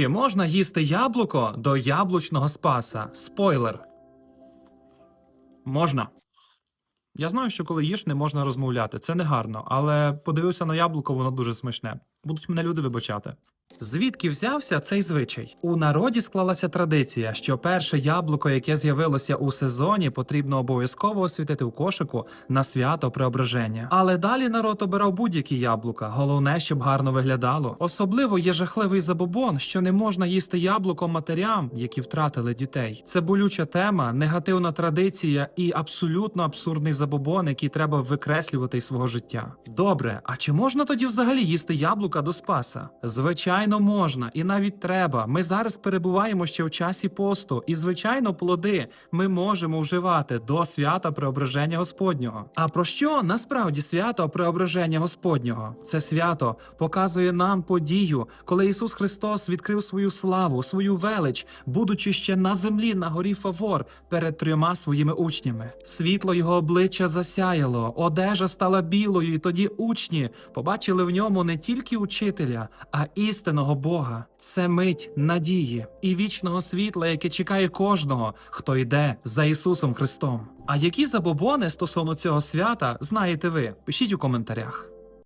Чи можна їсти яблуко до яблучного спаса? Спойлер. Можна. Я знаю, що коли їш, не можна розмовляти. Це не гарно, але подивився на яблуко, воно дуже смачне. Будуть мене люди вибачати. Звідки взявся цей звичай? У народі склалася традиція, що перше яблуко, яке з'явилося у сезоні, потрібно обов'язково освітити в кошику на свято преображення. Але далі народ обирав будь-які яблука. Головне, щоб гарно виглядало. Особливо є жахливий забобон, що не можна їсти яблуко матерям, які втратили дітей. Це болюча тема, негативна традиція і абсолютно абсурдний забобон, який треба викреслювати із свого життя. Добре, а чи можна тоді взагалі їсти яблука до спаса? Звичайно, можна і навіть треба. Ми зараз перебуваємо ще в часі посту, і звичайно, плоди ми можемо вживати до свята преображення Господнього. А про що насправді свято преображення Господнього? Це свято показує нам подію, коли Ісус Христос відкрив свою славу, свою велич, будучи ще на землі на горі Фавор перед трьома своїми учнями. Світло його обличчя засяяло, одежа стала білою, і тоді учні побачили в ньому не тільки учителя, а істинного Бога. Це мить надії і вічного світла, яке чекає кожного, хто йде за Ісусом Христом. А які забобони стосовно цього свята знаєте ви? Пишіть у коментарях.